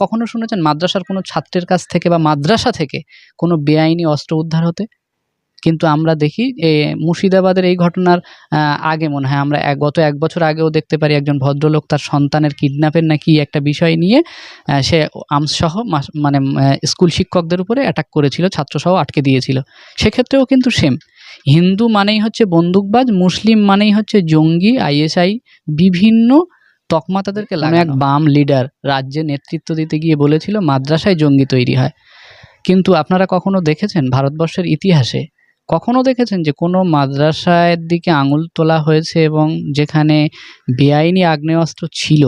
কখনো শুনেছেন মাদ্রাসার কোনো ছাত্রের কাছ থেকে বা মাদ্রাসা থেকে কোনো বেআইনি অস্ত্র উদ্ধার হতে? কিন্তু আমরা দেখি এ, মুর্শিদাবাদের এই ঘটনার আগে মনে হয় আমরা গত এক বছর আগেও দেখতে পারি একজন ভদ্রলোক তার সন্তানের কিডন্যাপের নাকি একটা বিষয় নিয়ে সে আমসহ মাস- মানে স্কুল শিক্ষকদের উপরে অ্যাটাক করেছিল ছাত্রসহ আটকে দিয়েছিল। সেক্ষেত্রেও কিন্তু সেম হিন্দু মানেই হচ্ছে বন্দুকবাজ মুসলিম মানেই হচ্ছে জঙ্গি আইএসআই বিভিন্ন তকমা তাদেরকে এক বাম লিডার রাজ্যে নেতৃত্ব দিতে গিয়ে বলেছিল মাদ্রাসায় জঙ্গি তৈরি হয়। কিন্তু আপনারা কখনো দেখেছেন ভারতবর্ষের ইতিহাসে কখনো দেখেছেন যে কোনো মাদ্রাসার দিকে আঙুল তোলা হয়েছে এবং যেখানে বেআইনি আগ্নেয়াস্ত্র ছিল?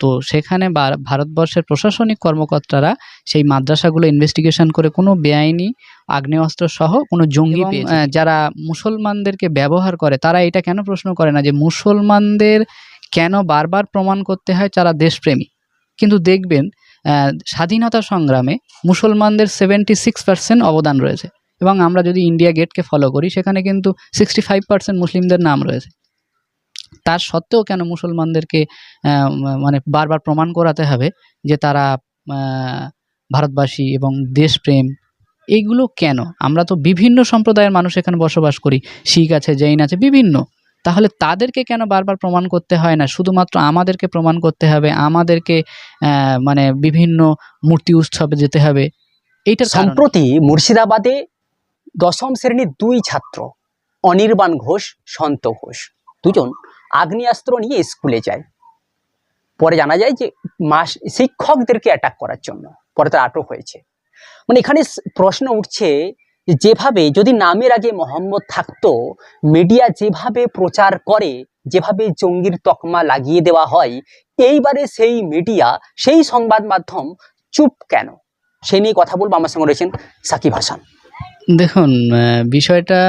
তো সেখানে ভারতবর্ষের প্রশাসনিক কর্মকর্তারা সেই মাদ্রাসাগুলো ইনভেস্টিগেশন করে কোনো বেআইনি আগ্নেয়াস্ত্র সহ কোনো জঙ্গি যারা মুসলমানদেরকে ব্যবহার করে তারা এটা কেন প্রশ্ন করে না যে মুসলমানদের কেন বারবার প্রমাণ করতে হয় তারা দেশপ্রেমী? কিন্তু দেখবেন স্বাধীনতা সংগ্রামে মুসলমানদের সেভেন্টি সিক্স পার্সেন্ট অবদান রয়েছে। এবং আমরা যদি ইন্ডিয়া গেটকে ফলো করি, সেখানে কিন্তু সিক্সটি ফাইভ পার্সেন্ট মুসলিমদের নাম রয়েছে। তার সত্ত্বেও কেন মুসলমানদেরকে মানে বারবার প্রমাণ করাতে হবে যে তারা ভারতবাসী এবং দেশপ্রেম? এইগুলো কেন? আমরা তো বিভিন্ন সম্প্রদায়ের মানুষ এখানে বসবাস করি। শিখ আছে, জৈন আছে, বিভিন্ন। তাহলে তাদেরকে কেন বারবার প্রমাণ করতে হয় না? শুধুমাত্র আমাদেরকে প্রমাণ করতে হবে, আমাদেরকে মানে বিভিন্ন মূর্তি উৎসবে যেতে হবে। কারণ- সম্প্রতি মুর্শিদাবাদে দশম শ্রেণির দুই ছাত্র, অনির্বাণ ঘোষ, সন্ত ঘোষ, দুজন আগ্নেয়াস্ত্র নিয়ে স্কুলে যায়। পরে জানা যায় যে মাস, শিক্ষকদেরকে অ্যাটাক করার জন্য। পরে তারা আটক হয়েছে। মানে এখানে প্রশ্ন উঠছে যেভাবে, যদি নামের আগে মোহাম্মদ থাকতো মিডিয়া যেভাবে প্রচার করে, যেভাবে জঙ্গির তকমা লাগিয়ে দেওয়া হয়, এইবারে সেই মিডিয়া সেই সংবাদ মাধ্যম চুপ কেন? সেই নিয়ে কথা বলব আমার সঙ্গে রয়েছেন সাকিব হাসান। দেখুন বিষয়টা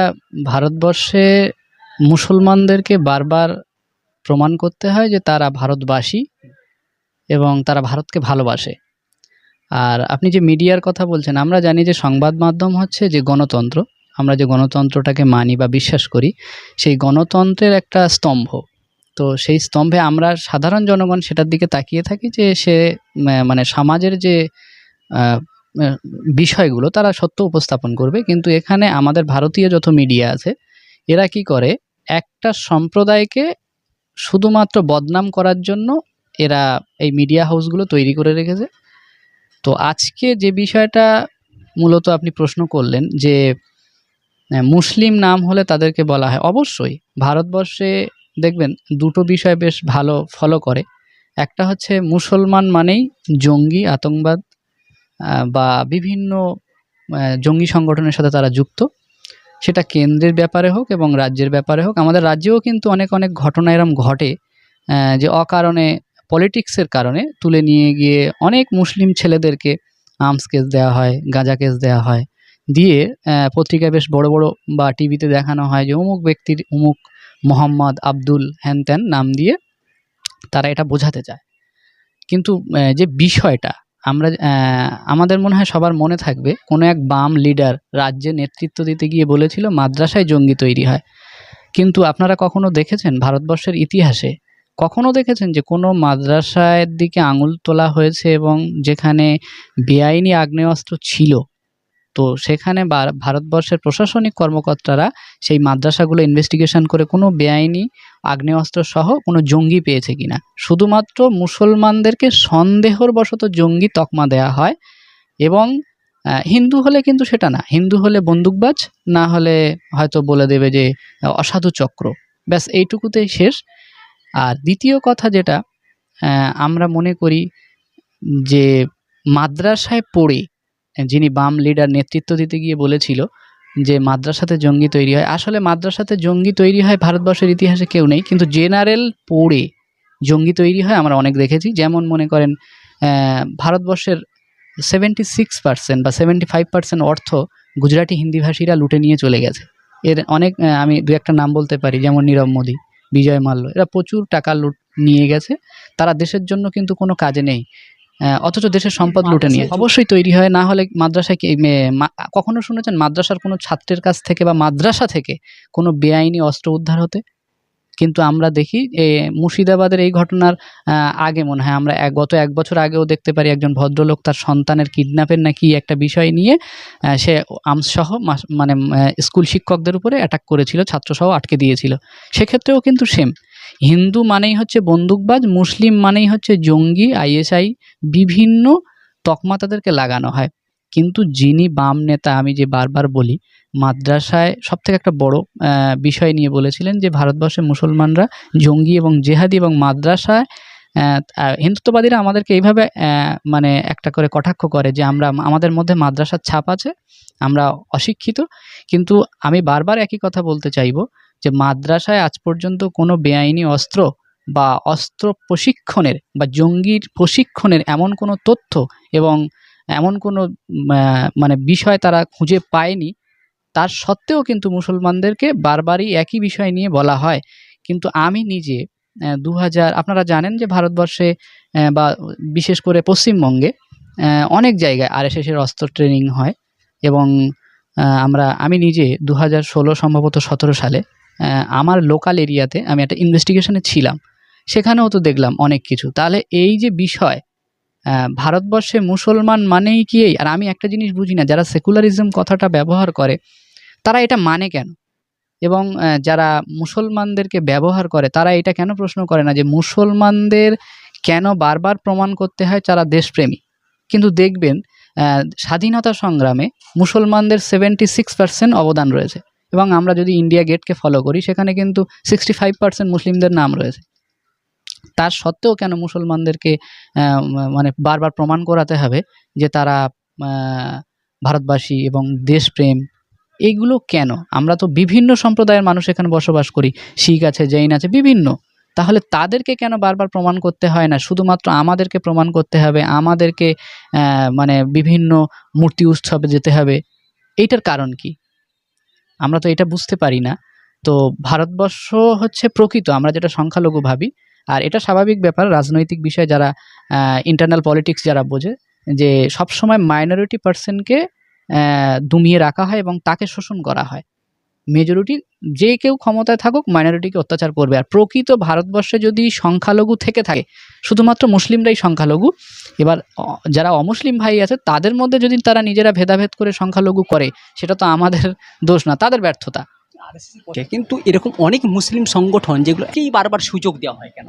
ভারতবর্ষে মুসলমানদেরকে বারবার প্রমাণ করতে হয় যে তারা ভারতবাসী এবং তারা ভারতকে ভালোবাসে। আর আপনি যে মিডিয়ার কথা বলছেন, আমরা জানি যে সংবাদ মাধ্যম হচ্ছে যে গণতন্ত্র। আমরা যে গণতন্ত্রটাকে মানি বা বিশ্বাস করি, সেই গণতন্ত্রের একটা স্তম্ভ। তো সেই স্তম্ভে আমরা সাধারণ জনগণ সেটার দিকে তাকিয়ে থাকি যে সে মানে সমাজের যে বিষয়গুলো তারা সত্য উপস্থাপন করবে। কিন্তু এখানে আমাদের ভারতীয় যত মিডিয়া আছে, এরা কি করে? একটা সম্প্রদায়কে শুধুমাত্র বদনাম করার জন্য এরা এই মিডিয়া হাউসগুলো তৈরি করে রেখেছে। তো আজকে যে বিষয়টা মূলত আপনি প্রশ্ন করলেন যে মুসলিম নাম হলে তাদেরকে বলা হয়, অবশ্যই ভারতবর্ষে দেখবেন দুটো বিষয় বেশ ভালো ফলো করে। একটা হচ্ছে মুসলমান মানেই জঙ্গি আতঙ্কবাদ বা বিভিন্ন জঙ্গি সংগঠনের সাথে তারা যুক্ত। সেটা কেন্দ্রের ব্যাপারে হোক এবং রাজ্যের ব্যাপারে হোক। আমাদের রাজ্যেও কিন্তু অনেক অনেক ঘটনা এরম ঘটে যে অকারণে পলিটিক্সের কারণে তুলে নিয়ে গিয়ে অনেক মুসলিম ছেলেদেরকে আর্মস কেস দেওয়া হয়, গাঁজা কেস দেওয়া হয়। দিয়ে পত্রিকায় বেশ বড় বড় বা টিভিতে দেখানো হয় যে অমুক ব্যক্তির অমুক মোহাম্মদ আব্দুল হ্যান ত্যান নাম দিয়ে তারা এটা বোঝাতে চায়। কিন্তু যে বিষয়টা আমরা আমাদের মনে হয় সবার মনে থাকবে, কোনো এক বাম লিডার রাজ্যে নেতৃত্ব দিতে গিয়ে বলেছিল, মাদ্রাসায় জঙ্গি তৈরি হয়। কিন্তু আপনারা কখনো দেখেছেন ভারতবর্ষের ইতিহাসে কখনো দেখেছেন যে কোনো মাদ্রাসার দিকে আঙুল তোলা হয়েছে এবং যেখানে বেআইনি আগ্নেয়াস্ত্র ছিল, তো সেখানে ভারতবর্ষের প্রশাসনিক কর্মকর্তারা সেই মাদ্রাসাগুলো ইনভেস্টিগেশন করে কোনো বেআইনি আগ্নেয়াস্ত্র সহ কোনো জঙ্গি পেয়েছে কিনা? শুধুমাত্র মুসলমানদেরকে সন্দেহর বশত জঙ্গি তকমা দেয়া হয় এবং হিন্দু হলে কিন্তু সেটা না। হিন্দু হলে বন্দুকবাজ, না হলে হয়তো বলে দেবে যে অসাধু চক্র। ব্যাস, এইটুকুতেই শেষ। আর দ্বিতীয় কথা যেটা আমরা মনে করি যে মাদ্রাসায় পড়ে, যিনি বাম লিডার নেতৃত্ব দিতে গিয়ে বলেছিল যে মাদ্রাসাতে জঙ্গি তৈরি হয়। আসলে মাদ্রাসাতে জঙ্গি তৈরি হয় ভারতবর্ষের ইতিহাসে কেউ নেই, কিন্তু জেনারেল পড়ে জঙ্গি তৈরি হয় আমরা অনেক দেখেছি। যেমন মনে করেন ভারতবর্ষের সেভেন্টি সিক্স পার্সেন্ট বা সেভেন্টি ফাইভ পার্সেন্ট অর্থ গুজরাটি হিন্দিভাষীরা লুটে নিয়ে চলে গেছে। এর অনেক আমি দু একটা নাম বলতে পারি, যেমন নীরব মোদী। বিজয় মাল্য। এরা প্রচুর টাকা লুট নিয়ে গেছে। তারা দেশের জন্য কিন্তু কোনো কাজে নেই। আহ, অথচ দেশের সম্পদ লুটে নিয়ে। অবশ্যই তৈরি হয়। না হলে মাদ্রাসায় কি কখনো শুনেছেন মাদ্রাসার কোনো ছাত্রের কাছ থেকে বা মাদ্রাসা থেকে কোনো বেআইনি অস্ত্র উদ্ধার হতে? কিন্তু আমরা দেখি মুর্শিদাবাদের এই ঘটনার আগে মনে হয় আমরা গত এক বছর আগেও দেখতে পারি একজন ভদ্রলোক তার সন্তানের কিডন্যাপের নাকি একটা বিষয় নিয়ে সে আমসহ মাস- মানে স্কুল শিক্ষকদের উপরে অ্যাটাক করেছিল, ছাত্রসহ আটকে দিয়েছিল। সেক্ষেত্রেও কিন্তু সেম হিন্দু মানেই হচ্ছে বন্দুকবাজ, মুসলিম মানেই হচ্ছে জঙ্গি, আইএসআই, বিভিন্ন তকমা তাদেরকে লাগানো হয়। কিন্তু যিনি বাম নেতা, আমি যে বারবার বলি মাদ্রাসায় সব থেকে একটা বড় বিষয় নিয়ে বলেছিলেন যে ভারতবর্ষে মুসলমানরা জঙ্গি এবং জেহাদি এবং মাদ্রাসায় হিন্দুত্ববাদীরা আমাদেরকে এইভাবে মানে একটা করে কটাক্ষ করে যে আমরা আমাদের মধ্যে মাদ্রাসার ছাপ আছে, আমরা অশিক্ষিত। কিন্তু আমি বারবার একই কথা বলতে চাইব যে মাদ্রাসায় আজ পর্যন্ত কোনো বেআইনি অস্ত্র বা অস্ত্র প্রশিক্ষণের বা জঙ্গির প্রশিক্ষণের এমন কোনো তথ্য এবং এমন কোনো মানে বিষয় তারা খুঁজে পায়নি তার সত্ত্বেও কিন্তু মুসলমানদেরকে বারবারই একই বিষয় নিয়ে বলা হয়। কিন্তু আমি নিজে দু হাজার আপনারা জানেন যে ভারতবর্ষে বা বিশেষ করে পশ্চিমবঙ্গে অনেক জায়গায় আরএসএস এর অস্ত্র ট্রেনিং হয় এবং আমরা, আমি নিজে দু হাজার ষোলো সম্ভবত সতেরো সালে আমার লোকাল এরিয়াতে আমি একটা ইনভেস্টিগেশনে ছিলাম। সেখানেও তো দেখলাম অনেক কিছু। তাহলে এই যে বিষয় ভারতবর্ষে মুসলমান মানেই কি আর আমি একটা জিনিস বুঝি না, যারা সেকুলারিজম কথাটা ব্যবহার করে তারা এটা মানে কেন? এবং যারা মুসলমানদেরকে ব্যবহার করে, তারা এটা কেন প্রশ্ন করে না যে মুসলমানদের কেন বারবার প্রমাণ করতে হয় তারা দেশপ্রেমী? কিন্তু দেখবেন স্বাধীনতা সংগ্রামে মুসলমানদের সেভেন্টি সিক্স পার্সেন্ট অবদান রয়েছে। এবং আমরা যদি ইন্ডিয়া গেটকে ফলো করি, সেখানে কিন্তু সিক্সটি ফাইভ পার্সেন্ট মুসলিমদের নাম রয়েছে। তার সত্ত্বেও কেন মুসলমানদেরকে মানে বারবার প্রমাণ করাতে হবে যে তারা ভারতবাসী এবং দেশপ্রেম এইগুলো কেন? আমরা তো বিভিন্ন সম্প্রদায়ের মানুষ এখানে বসবাস করি। শিখ আছে, জৈন আছে, বিভিন্ন। তাহলে তাদেরকে কেন বারবার প্রমাণ করতে হয় না? শুধুমাত্র আমাদেরকে প্রমাণ করতে হবে, আমাদেরকে মানে বিভিন্ন মূর্তি উৎসবে যেতে হবে। এইটার কারণ কি? আমরা তো এটা বুঝতে পারি না। তো ভারতবর্ষ হচ্ছে প্রকৃত, আমরা যেটা সংখ্যালঘু ভাবি। আর এটা স্বাভাবিক ব্যাপার, রাজনৈতিক বিষয় যারা ইন্টারনাল পলিটিক্স যারা বোঝে, যে সবসময় মাইনরিটি পার্সনকে দমিয়ে রাখা হয় এবং তাকে শোষণ করা হয়। মেজরিটি যে কেউ ক্ষমতায় থাকুক মাইনরিটিকে অত্যাচার করবে। আর প্রকৃত ভারতবর্ষে যদি সংখ্যালঘু থেকে থাকে শুধুমাত্র মুসলিমরাই সংখ্যালঘু এবার যারা অমুসলিম ভাই আছে তাদের মধ্যে যদি তারা নিজেরা ভেদাভেদ করে সংখ্যালঘু করে সেটা তো আমাদের দোষ না তাদের ব্যর্থতা। কিন্তু এরকম অনেক মুসলিম সংগঠন যেগুলো এই বারবার সুযোগ দেওয়া হয় কেন?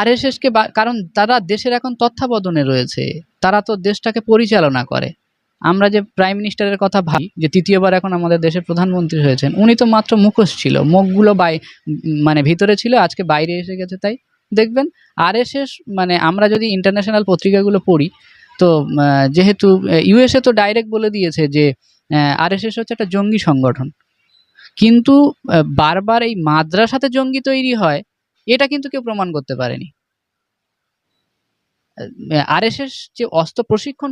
আরএসএসকে কারণ তারা দেশের এখন তত্ত্বাবধানে রয়েছে। তারা তো দেশটাকে পরিচালনা করে। আমরা যে প্রাইম মিনিস্টারের কথা ভাবি, যে তৃতীয়বার এখন আমাদের দেশের প্রধানমন্ত্রী হয়েছেন, উনি তো মাত্র মুখোশ ছিল, মুখগুলো বাই মানে ভিতরে ছিল, আজকে বাইরে এসে গেছে তাই। দেখবেন আরএসএস মানে আমরা যদি ইন্টারন্যাশনাল পত্রিকাগুলো পড়ি, তো যেহেতু ইউএসএ তো ডাইরেক্ট বলে দিয়েছে যে আর আরএসএস হচ্ছে একটা জঙ্গি সংগঠন। কিন্তু বারবার এই মাদ্রাসাতে জঙ্গি তৈরি হয়, এটা কিন্তু কেউ প্রমাণ করতে পারেনি। আরএসএস যে অস্ত্র প্রশিক্ষণ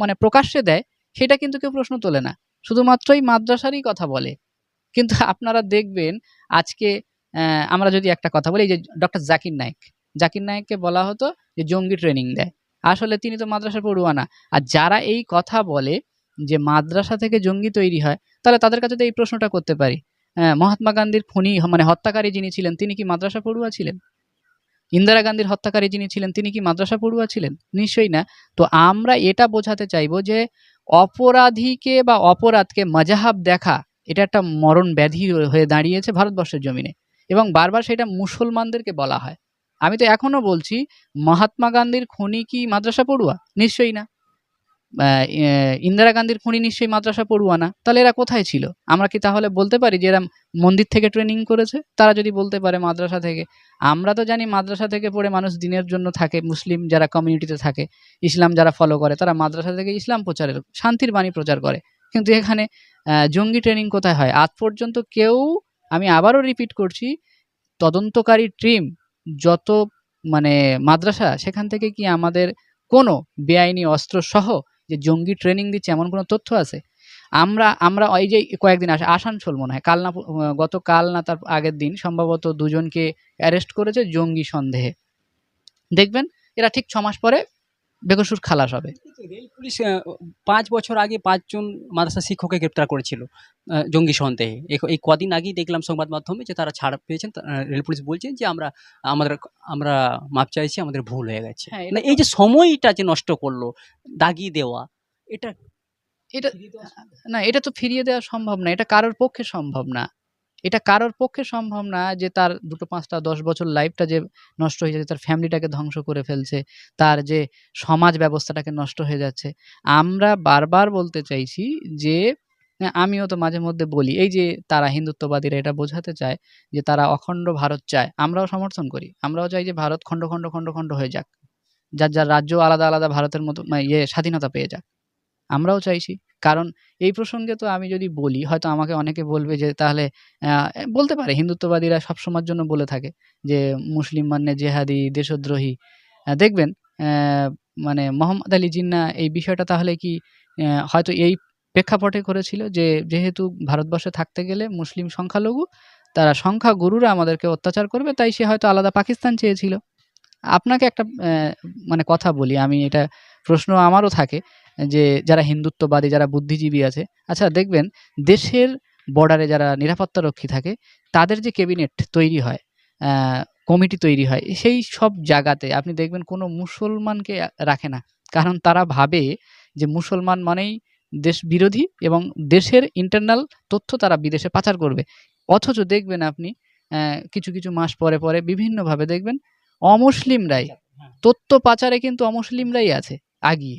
মানে প্রকাশ্যে দেয়, সেটা কিন্তু কেউ প্রশ্ন তোলে না। শুধুমাত্রই মাদ্রাসারই কথা বলে। কিন্তু আপনারা দেখবেন আজকে আমরা যদি একটা কথা বলি যে ডক্টর জাকির নায়েক। জাকির নায়েককে বলা হতো যে জঙ্গি ট্রেনিং দেয়। আসলে তিনি তো মাদ্রাসা পড়ুয়া না আর যারা এই কথা বলে যে মাদ্রাসা থেকে জঙ্গি তৈরি হয়, তাহলে তাদের কাছে তো এই প্রশ্নটা করতে পারি। মহাত্মা গান্ধীর খুনি মানে হত্যাকারী যিনি ছিলেন, তিনি কি মাদ্রাসা পড়ুয়া ছিলেন? ইন্দিরা গান্ধীর হত্যাকারী যিনি ছিলেন, তিনি কি মাদ্রাসা পড়ুয়া ছিলেন? নিশ্চয়ই না। তো আমরা এটা বোঝাতে চাইব যে অপরাধীকে বা অপরাধকে মজাহাব দেখা, এটা একটা মরণ ব্যাধি হয়ে দাঁড়িয়েছে ভারতবর্ষের জমিনে এবং বারবার সেটা মুসলমানদেরকে বলা হয়। আমি তো এখনও বলছি, মহাত্মা গান্ধীর খনি কি মাদ্রাসা পড়ুয়া? নিশ্চয়ই না। ইন্দিরা গান্ধীর খুনি নিশ্চয়ই মাদ্রাসা পড়ুয়া না? তাহলে এরা কোথায় ছিল? আমরা কি তাহলে বলতে পারি যে এরা মন্দির থেকে ট্রেনিং করেছে? তারা যদি বলতে পারে মাদ্রাসা থেকে। আমরা তো জানি মাদ্রাসা থেকে পড়ে মানুষ দিনের জন্য থাকে, মুসলিম যারা কমিউনিটিতে থাকে, ইসলাম যারা ফলো করে, তারা মাদ্রাসা থেকে ইসলাম প্রচারের শান্তির বাণী প্রচার করে। কিন্তু এখানে জঙ্গি ট্রেনিং কোথায় হয়? আজ পর্যন্ত কেউ, আমি আবারও রিপিট করছি, তদন্তকারী টিম যত মানে মাদ্রাসা, সেখান থেকে কি আমাদের কোনো বেআইনি অস্ত্র সহ যে জঙ্গি ট্রেনিং দিচ্ছে এমন কোনো তথ্য আছে? আমরা আমরা ওই যে কয়েকদিন আসে, আসানসোল মনে হয় কাল না গতকাল গত কাল না তার আগের দিন সম্ভবত দুজনকে অ্যারেস্ট করেছে জঙ্গি সন্দেহে। দেখবেন এরা ঠিক ছমাস মাস পরে বেকসুর খালাস হবে। রেল পুলিশ পাঁচ বছর আগে পাঁচজন মাদ্রাসা শিক্ষককে গ্রেপ্তার করেছিল জঙ্গি সন্দেহে। এই- এই কদিন আগেই দেখলাম সংবাদ মাধ্যমে যে তারা ছাড় পেয়েছেন তা- রেল পুলিশ বলছেন যে আমরা আমাদের আমরা মাপ চাইছি আমাদের ভুল হয়ে গেছে। হ্যাঁ, না এই যে সময়টা যে নষ্ট করল দাগিয়ে দেওয়া এটা এটা না এটা তো ফিরিয়ে দেওয়া সম্ভব না এটা কারোর পক্ষে সম্ভব না। এটা কারোর পক্ষে সম্ভব না যে তার দুটো, পাঁচটা, দশ বছর লাইফটা যে নষ্ট হয়ে যাচ্ছে, তার ফ্যামিলিটাকে ধ্বংস করে ফেলছে, তার যে সমাজ ব্যবস্থাটাকে নষ্ট হয়ে যাচ্ছে। আমরা বারবার বলতে চাইছি যে আমিও তো মাঝে মধ্যে বলি, এই যে তারা হিন্দুত্ববাদীরা এটা বোঝাতে চায় যে তারা অখণ্ড ভারত চায়, আমরাও সমর্থন করি, আমরাও চাই যে ভারত খণ্ড খণ্ড খণ্ড খণ্ড হয়ে যাক। যার যার রাজ্য আলাদা আলাদা ভারতের মতো মানে ইয়ে স্বাধীনতা পেয়ে যাক। আমরাও চাইছি। কারণ এই প্রসঙ্গে তো আমি যদি বলি, হয়তো আমাকে অনেকে বলবে যে তাহলে বলতে পারে, হিন্দুত্ববাদীরা সবসময়ের জন্য বলে থাকে যে মুসলিম মানে জেহাদি, দেশদ্রোহী। দেখবেন মানে মোহাম্মদ আলী জিন্না এই বিষয়টা তাহলে কি হয়তো এই প্রেক্ষাপটে করেছিল যে যেহেতু ভারতবর্ষে থাকতে গেলে মুসলিম সংখ্যালঘু, তারা সংখ্যাগুরুরা আমাদেরকে অত্যাচার করবে, তাই সে হয়তো আলাদা পাকিস্তান চেয়েছিল। আপনাকে একটা মানে কথা বলি, আমি এটা প্রশ্ন আমারও থাকে। যে যারা হিন্দুত্ববাদী যারা বুদ্ধিজীবী আছে আচ্ছা দেখবেন দেশের বর্ডারে যারা নিরাপত্তা রক্ষী থাকে তাদের যে ক্যাবিনেট তৈরি হয় কমিটি তৈরি হয় সেই সব জায়গাতে আপনি দেখবেন কোনো মুসলমানকে রাখে না। কারণ তারা ভাবে যে মুসলমান মানেই দেশ বিরোধী এবং দেশের ইন্টারনাল তথ্য তারা বিদেশে পাচার করবে। অথচ দেখবেন আপনি কিছু কিছু মাস পরে পরে বিভিন্নভাবে দেখবেন অমুসলিমরাই তথ্য পাচারে কিন্তু অমুসলিমরাই আছে আগিয়ে।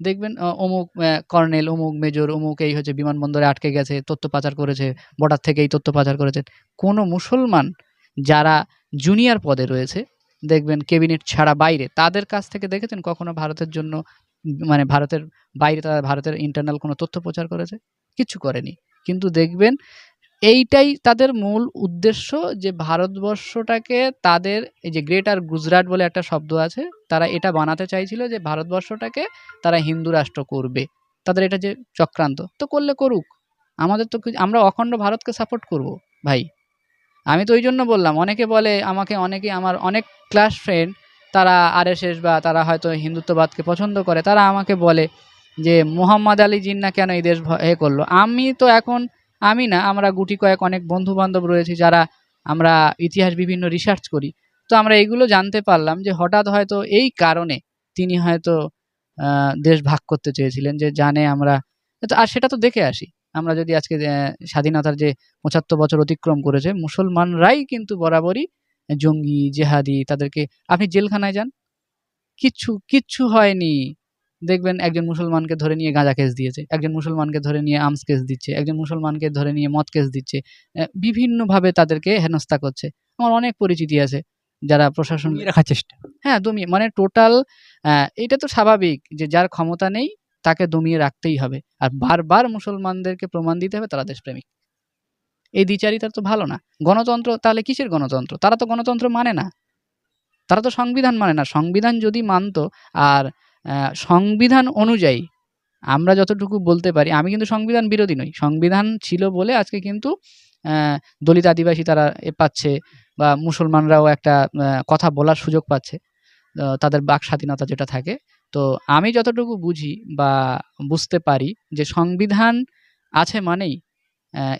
দেখবেন অমুক কর্নেল, অমুক মেজর, অমুক এই হচ্ছে বিমানবন্দরে আটকে গেছে, তথ্য পাচার করেছে, বর্ডার থেকে এই তথ্য পাচার করেছে। কোনো মুসলমান যারা জুনিয়র পদে রয়েছে, দেখবেন ক্যাবিনেট ছাড়া বাইরে, তাদের কাছ থেকে দেখেছেন কখনো ভারতের জন্য মানে ভারতের বাইরে তারা, ভারতের ইন্টারনাল কোনো তথ্য প্রচার করেছে? কিচ্ছু করেনি। কিন্তু দেখবেন এইটাই তাদের মূল উদ্দেশ্য যে ভারতবর্ষটাকে তাদের এই যে গ্রেটার গুজরাট বলে একটা শব্দ আছে, তারা এটা বানাতে চাইছিল যে ভারতবর্ষটাকে তারা হিন্দু রাষ্ট্র করবে। তাদের এটা যে চক্রান্ত। তো করলে করুক। আমাদের তো আমরা অখণ্ড ভারতকে সাপোর্ট করব, ভাই। আমি তো ওই জন্য বললাম, অনেকে বলে আমাকে, অনেকে আমার অনেক ক্লাস ফ্রেন্ড তারা আরএসএস বা তারা হয়তো হিন্দুত্ববাদকে পছন্দ করে, তারা আমাকে বলে যে, মোহাম্মদ আলী জিন্না কেন এই দেশ এ করল। আমি তো এখন আমি না, আমরা গুটি কয়েক অনেক বন্ধু বান্ধব রয়েছি যারা আমরা ইতিহাস বিভিন্ন রিসার্চ করি। তো আমরা এগুলো জানতে পারলাম যে হঠাৎ হয়তো এই কারণে তিনি হয়তো দেশ ভাগ করতে চেয়েছিলেন যে জানে আমরা আর সেটা তো দেখে আসি। আমরা যদি আজকে স্বাধীনতার যে পঁচাত্তর বছর অতিক্রম করেছে, মুসলমানরাই কিন্তু বরাবরই জঙ্গি, জেহাদি, তাদেরকে, আপনি জেলখানায় যান? কিচ্ছু কিচ্ছু হয়নি। দেখবেন একজন মুসলমানকে ধরে নিয়ে গাঁজা কেস দিয়েছে একজন মুসলমানকে ধরে নিয়ে আর্মস কেস দিচ্ছে একজন মুসলমানকে ধরে নিয়ে মদ কেস দিচ্ছে বিভিন্নভাবে তাদেরকে হেনস্থা করছে। আমার অনেক পরিচিতি আছে যারা প্রশাসন রাখার চেষ্টা। হ্যাঁ দমিয়ে মানে টোটাল এটা তো স্বাভাবিক যে যার ক্ষমতা নেই তাকে দমিয়ে রাখতেই হবে। আর বারবার মুসলমানদেরকে প্রমাণ দিতে হবে তারা দেশপ্রেমিক। এই দ্বিচারিতা তো ভালো না। গণতন্ত্র তাহলে কিসের গণতন্ত্র? তারা তো গণতন্ত্র মানে না। তারা তো সংবিধান মানে না। সংবিধান যদি মানতো আর সংবিধান অনুযায়ী আমরা যতটুকু বলতে পারি, আমি কিন্তু সংবিধান বিরোধী নই। সংবিধান ছিল বলে আজকে কিন্তু দলিত আদিবাসী তারা এ পাচ্ছে বা মুসলমানরাও একটা কথা বলার সুযোগ পাচ্ছে তাদের বাক স্বাধীনতা যেটা থাকে। তো আমি যতটুকু বুঝি বা বুঝতে পারি যে সংবিধান আছে মানেই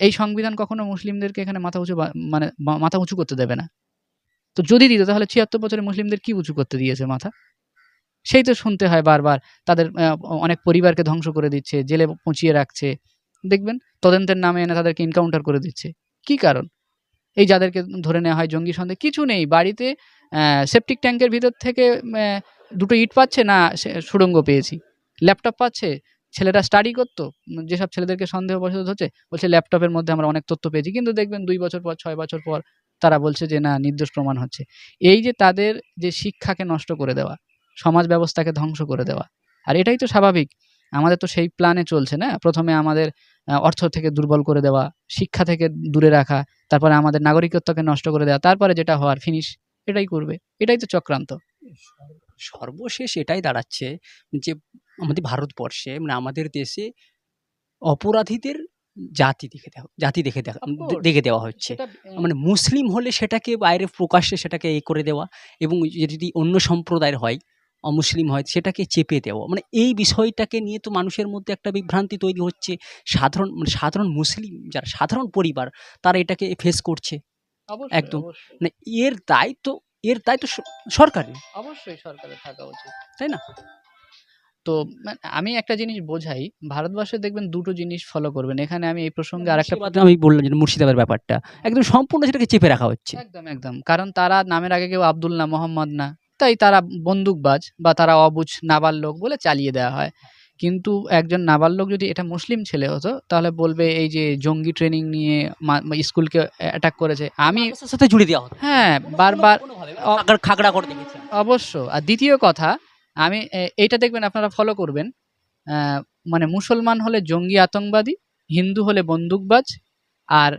এই সংবিধান কখনো মুসলিমদেরকে এখানে মাথা উঁচু মানে মাথা উঁচু করতে দেবে না। তো যদি দিত তাহলে ছিয়াত্তর বছরে মুসলিমদের কি উঁচু করতে দিয়েছে মাথা? সেই তো শুনতে হয় বারবার। তাদের অনেক পরিবারকে ধ্বংস করে দিচ্ছে, জেলে পচিয়ে রাখছে। দেখবেন, তদন্তের নামে এনে তাদেরকে এনকাউন্টার করে দিচ্ছে। কি কারণ? এই যাদেরকে ধরে নেওয়া হয় জঙ্গি সন্দেহ, কিছু নেই। বাড়িতে সেপটিক ট্যাঙ্কের ভিতর থেকে দুটো ইট পাচ্ছে না সুড়ঙ্গ পেয়েছি। ল্যাপটপ পাচ্ছে ছেলেরা স্টাডি করতো, যেসব ছেলেদেরকে সন্দেহ বসত হচ্ছে, বলছে ল্যাপটপের মধ্যে আমরা অনেক তথ্য পেয়েছি। কিন্তু দেখবেন, দুই বছর পর, ছয় বছর পর, তারা বলছে যে, না, নির্দোষ প্রমাণ হচ্ছে। এই যে তাদের যে শিক্ষাকে নষ্ট করে দেওয়া সমাজ ব্যবস্থাকে ধ্বংস করে দেওয়া। আর এটাই তো স্বাভাবিক। আমাদের তো সেই প্ল্যানে চলছে না? প্রথমে আমাদের অর্থ থেকে দুর্বল করে দেওয়া শিক্ষা থেকে দূরে রাখা তারপরে আমাদের নাগরিকত্বকে নষ্ট করে দেওয়া তারপরে যেটা হওয়ার ফিনিশ এটাই করবে। এটাই তো চক্রান্ত। সর্বশেষ এটাই দাঁড়াচ্ছে যে আমাদের ভারতবর্ষে মানে আমাদের দেশে অপরাধীদের জাতি দেখে দেওয়া জাতি দেখে দেখা. দেখে দেওয়া হচ্ছে। মানে মুসলিম হলে সেটাকে বাইরে প্রকাশ্যে সেটাকে এ করে দেওয়া এবং যদি অন্য সম্প্রদায়ের হয় অমুসলিম হয় সেটাকে চেপে দেওয়া। মানে এই বিষয়টাকে নিয়ে তো মানুষের মধ্যে একটা বিভ্রান্তি তৈরি হচ্ছে। সাধারণ মানে সাধারণ মুসলিম যারা সাধারণ পরিবার তারা এটাকে ফেস করছে। একদম। মানে এর দায়িত্ব এর দায়িত্ব সরকারের। অবশ্যই সরকারের থাকা উচিত। তাই না? তো মানে আমি একটা জিনিস বোঝাই ভারতবর্ষে দেখবেন দুটো জিনিস ফলো করবেন। এখানে আমি এই প্রসঙ্গে আরেকটা মুর্শিদাবাদে আমি বললাম যে মুর্শিদাবাদের ব্যাপারটা। একদম সম্পূর্ণ সেটাকে চেপে রাখা হচ্ছে। একদম একদম। কারণ তারা নামের আগে কেউ আব্দুল না মোহাম্মদ না। তাই তারা বন্দুকবাজ বা তারা অবুঝ নাবালক বলে চালিয়ে দেওয়া হয়। কিন্তু একজন নাবালক যদি এটা মুসলিম ছেলে হতো তাহলে বলবে এই যে জঙ্গি ট্রেনিং নিয়ে স্কুলকে অ্যাটাক করেছে। আমি সাথে জুড়ে দেওয়া হতো। হ্যাঁ বারবার খাগড়া- করে অবশ্য। আর দ্বিতীয় কথা আমি এইটা দেখবেন আপনারা ফলো করবেন। মানে মুসলমান হলে জঙ্গি আতঙ্কবাদী হিন্দু হলে বন্দুকবাজ আর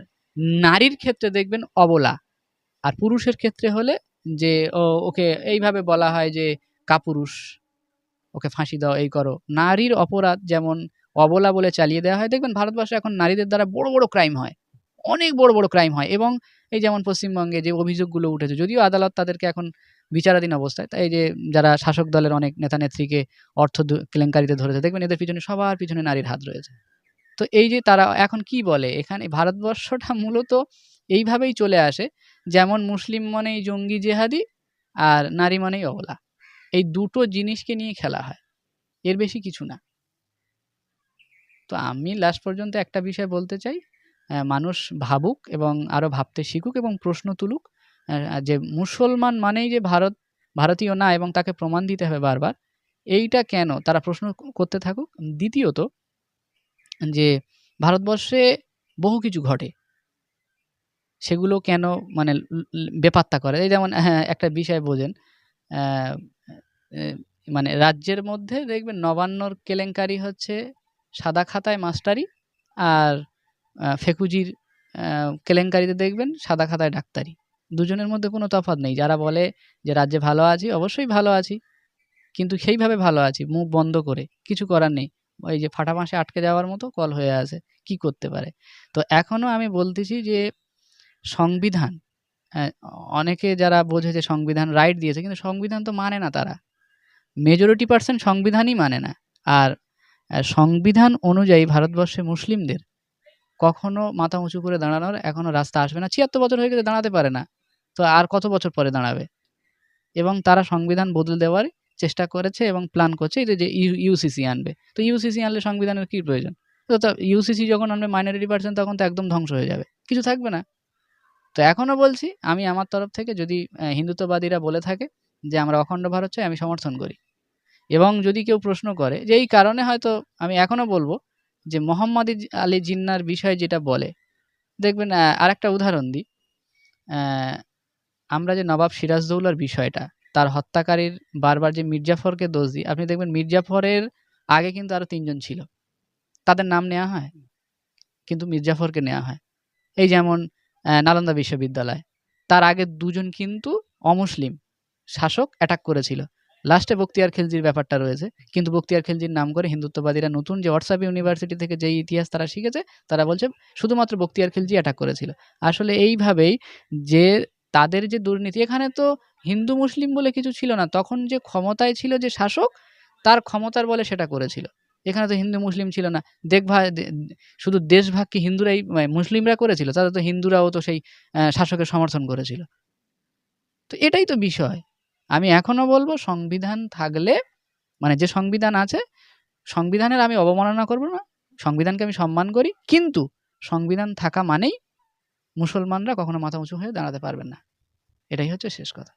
নারীর ক্ষেত্রে দেখবেন অবলা। আর পুরুষের ক্ষেত্রে হলে যে, ও, ওকে এইভাবে বলা হয় যে, কাপুরুষ, ওকে ফাঁসি দাও, এই করো। নারীর অপরাধ যেমন অবলা বলে চালিয়ে দেওয়া হয়, দেখবেন ভারতবর্ষে এখন নারীদের দ্বারা বড় বড় ক্রাইম হয়, অনেক বড় বড় ক্রাইম হয় এবং এই যেমন পশ্চিমবঙ্গে যে অভিযোগগুলো উঠেছে, যদিও আদালত তাদেরকে এখন বিচারাধীন অবস্থায়, তাই যে যারা শাসক দলের অনেক নেতা নেত্রীকে অর্থ কেলেঙ্কারিতে ধরেছে, দেখবেন এদের পিছনে সবার পিছনে নারীর হাত রয়েছে। তো এই যে তারা এখন কি বলে? এখানে ভারতবর্ষটা মূলত এইভাবেই চলে আসে, যেমন মুসলিম মানেই জঙ্গি জেহাদি আর নারী মানেই অবলা। এই দুটো জিনিসকে নিয়ে খেলা হয়, এর বেশি কিছু না। তো আমি লাস্ট পর্যন্ত একটা বিষয় বলতে চাই মানুষ ভাবুক এবং আরও ভাবতে শিখুক এবং প্রশ্ন তুলুক যে মুসলমান মানেই যে ভারত, ভারতীয় না এবং তাকে প্রমাণ দিতে হবে বারবার, এইটা কেন? তারা প্রশ্ন করতে থাকুক। দ্বিতীয়ত যে ভারতবর্ষে বহু কিছু ঘটে। সেগুলো কেন মানে বেপাত্তা করে? এই যেমন হ্যাঁ একটা বিষয় বোঝেন। মানে রাজ্যের মধ্যে দেখবেন নবান্নর কেলেঙ্কারি হচ্ছে সাদা খাতায় মাস্টারি আর ফেকুজির কেলেঙ্কারিতে দেখবেন সাদা খাতায় ডাক্তারি। দুজনের মধ্যে কোনো তফাৎ নেই। যারা বলে যে রাজ্যে ভালো আছি, অবশ্যই ভালো আছি। কিন্তু সেইভাবে ভালো আছি, মুখ বন্ধ করে, কিছু করার নেই। ওই যে ফাটা মাসে আটকে যাওয়ার মতো কল হয়ে আছে কি করতে পারে? তো এখনও আমি বলতেছি যে সংবিধান আহ, অনেকে যারা বোঝে যে সংবিধান রাইট দিয়েছে কিন্তু সংবিধান তো মানে না তারা। মেজরিটি পার্সেন্ট সংবিধানই মানে না। আর সংবিধান অনুযায়ী ভারতবর্ষে মুসলিমদের কখনো মাথা উঁচু করে দাঁড়ানোর এখনও রাস্তা আসবে না। ছিয়াত্তর বছর হয়ে গেলে দাঁড়াতে পারে না। তো আর কত বছর পরে দাঁড়াবে? এবং তারা সংবিধান বদলে দেওয়ার চেষ্টা করেছে এবং প্ল্যান করছে যে- ইউসিসি আনবে। তো ইউসিসি আনলে সংবিধানের কি প্রয়োজন? তো ইউসিসি যখন আনবে মাইনরিটি পার্সেন্ট তখন তো একদম ধ্বংস হয়ে যাবে। কিছু থাকবে না। তো এখনও বলছি আমি আমার তরফ থেকে যদি হিন্দুত্ববাদীরা বলে থাকে যে আমরা অখণ্ড ভারত চাই আমি সমর্থন করি। এবং যদি কেউ প্রশ্ন করে যে এই কারণে হয়তো আমি এখনও বলব যে মোহাম্মদ আলী জিন্নার বিষয় যেটা বলে দেখবেন আহ, আরেকটা উদাহরণ দিই। আমরা যে নবাব সিরাজদৌলার বিষয়টা তার হত্যাকারীর বারবার যে মির্জাফরকে দোষ দিই আপনি দেখবেন মির্জাফরের আগে কিন্তু আরও তিনজন ছিল। তাদের নাম নেওয়া হয়, কিন্তু মির্জাফরকে নেওয়া হয়। এই যেমন নালন্দা বিশ্ববিদ্যালয়, তার আগে দুজন কিন্তু অমুসলিম শাসক অ্যাটাক করেছিল। লাস্টে বক্তিয়ার খিলজির ব্যাপারটা রয়েছে, কিন্তু বক্তিয়ার খিলজির নাম করে হিন্দুত্ববাদীরা নতুন যে হোয়াটসঅ্যাপ ইউনিভার্সিটি থেকে যে ইতিহাস তারা শিখেছে, তারা বলছে শুধুমাত্র বক্তিয়ার খিলজি অ্যাটাক করেছিল। আসলে এইভাবেই যে তাদের যে দুর্নীতি, এখানে তো হিন্দু মুসলিম বলে কিছু ছিল না, তখন যে ক্ষমতায় ছিল যে শাসক, তার ক্ষমতার বলে সেটা করেছিল। এখানে তো হিন্দু মুসলিম ছিল না। দেখভা শুধু দেশভাগ কি হিন্দুরাই মানে মুসলিমরা করেছিল? তাদের তো হিন্দুরাও তো সেই শাসকের সমর্থন করেছিল। তো এটাই তো বিষয়। আমি এখনও বলব, সংবিধান থাকলে মানে যে সংবিধান আছে, সংবিধানের আমি অবমাননা করব না, সংবিধানকে আমি সম্মান করি, কিন্তু সংবিধান থাকা মানেই মুসলমানরা কখনো মাথা উঁচু হয়ে দাঁড়াতে পারবেন না। এটাই হচ্ছে শেষ কথা।